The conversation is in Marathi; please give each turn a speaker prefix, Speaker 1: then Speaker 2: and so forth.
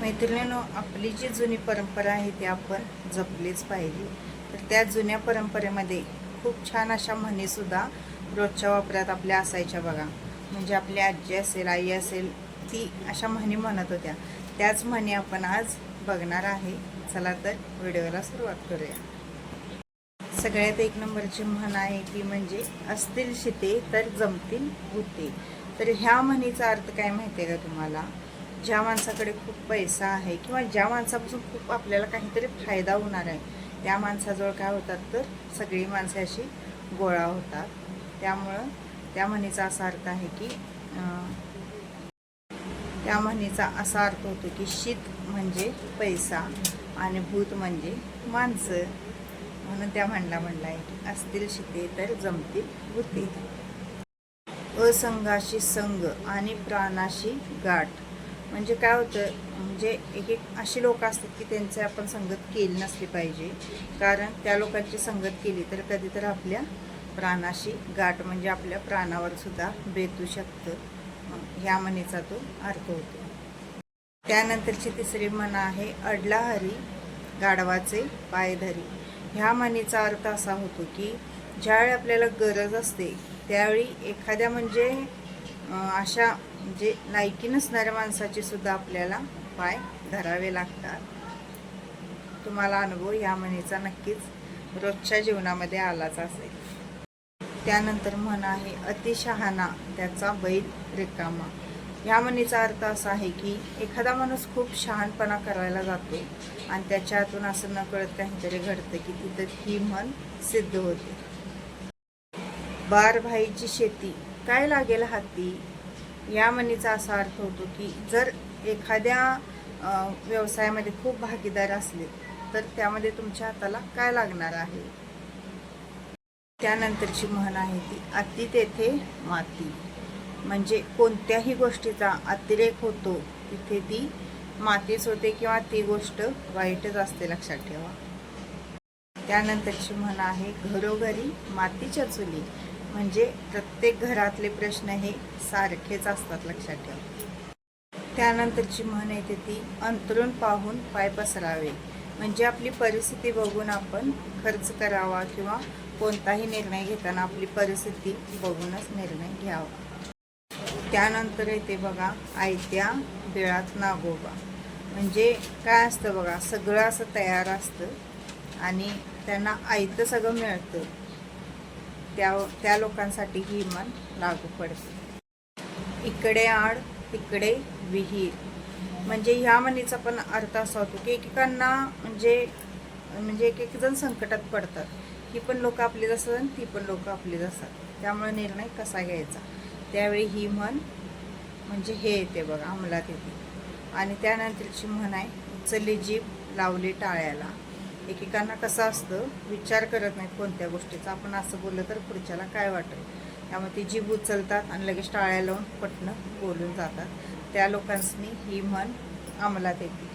Speaker 1: मैत्रिणीनो आपली जी जुनी परंपरा आहे ती आपण जपलीच पाहिजे. तर त्या जुन्या परंपरेमध्ये खूप छान अशा म्हणीसुद्धा रोजच्या वापरात आपल्या असायच्या बघा. म्हणजे आपली आजी असेल आई असेल ती अशा म्हणी म्हणत होत्या. त्याच म्हणी आपण आज बघणार आहे. चला तर व्हिडिओला सुरुवात करूया. सगळ्यात एक नंबरची म्हण आहे की म्हणजे असतील शिते तर जमतील होते तर ह्या म्हणीचा अर्थ काय माहिती आहे का तुम्हाला? ज्या माणसाकडे खूप पैसा आहे किंवा ज्या माणसापासून खूप आपल्याला काहीतरी फायदा होणार आहे त्या माणसाजवळ काय होतात तर सगळी माणसे अशी गोळा होतात. त्यामुळं त्या म्हणीचा असा अर्थ आहे की त्या म्हणीचा असा अर्थ होतो की शीत म्हणजे पैसा आणि भूत म्हणजे माणसं. म्हणून त्या म्हणला म्हणला आहे की असतील शिते तर जमतील भूते असंघाशी संग आणि प्राणाशी गाठ. म्हणजे काय होतं म्हणजे एक एक अशी लोक असतात की त्यांचे आपण संगत केली नसली पाहिजे. कारण त्या लोकांची संगत केली तर कधी तर आपल्या प्राणाशी गाठ म्हणजे आपल्या प्राणावर सुद्धा बेतू शकतं. ह्या म्हणीचा तो अर्थ होतो. त्यानंतरची तिसरी म्हण आहे अडला हरी गाढवाचे पायधरी ह्या म्हणीचा अर्थ असा होतो की ज्यावेळी आपल्याला गरज असते त्यावेळी एखाद्या म्हणजे अशा म्हणजे लायकी नसणाऱ्या माणसाचे सुद्धा आपल्याला पाय धरावे लागतात. तुम्हाला अनुभव ह्या म्हणीचा नक्कीच रोजच्या जीवनामध्ये आलाच असेल. त्यानंतर म्हण आहे अतिशहाणा त्याचा बैल रिकामा. ह्या म्हणीचा अर्थ असा आहे की एखादा माणूस खूप शहाणपणा करायला जातो आणि त्याच्या हातून असं न कळत काहीतरी घडतं की तिथं ही म्हण सिद्ध होते. बार भाईची शेती काय लागेल हाती या म्हणीचा असा अर्थ होतो की जर एखाद्या व्यवसायामध्ये खूप भागीदार असले तर त्यामध्ये तुमच्या हाताला काय लागणार आहे? त्यानंतरची म्हण आहे ती अति तेथे माती. म्हणजे कोणत्याही गोष्टीचा अतिरेक होतो तिथे ती मातीच होते किंवा ती गोष्ट वाईटच असते लक्षात ठेवा. त्यानंतरची म्हण आहे घरोघरी मातीच्या चुली. म्हणजे प्रत्येक घरातले प्रश्न हे सारखेच असतात लक्षात ठेवा. त्यानंतरची म्हण येते ती अंतरून पाहून पाय पसरावे. म्हणजे आपली परिस्थिती बघून आपण खर्च करावा किंवा कोणताही निर्णय घेताना आपली परिस्थिती बघूनच निर्णय घ्यावा. त्यानंतर येते बघा आयत्या बिळात नागोबा. म्हणजे काय असतं बघा सगळं असं तयार असतं आणि त्यांना आयतं सगळं मिळतं. त्या त्या लोकांसाठी ही म्हण लागू पडते. इकडे आड तिकडे विहीर. म्हणजे ह्या म्हणीचा पण अर्थ असा होतो की एकेकांना म्हणजे म्हणजे एक एक जण संकटात पडतात. ही पण लोक आपलीच असतात आणि ती पण लोक आपलीच असतात. त्यामुळे निर्णय कसा घ्यायचा? त्यावेळी ही म्हण म्हणजे हे येते बघा अंमलात येते. आणि त्यानंतरची म्हण आहे उचलली जीभ लावली टाळ्याला. एकेकांना कसं असतं विचार करत नाहीत कोणत्या गोष्टीचा. आपण असं बोललं तर पुढच्याला काय वाटेल? त्यामुळे ती जीभ उचलतात आणि लगेच टाळ्या लावून पटणं बोलून जातात. त्या लोकांनी ही म्हण अंमलात येते.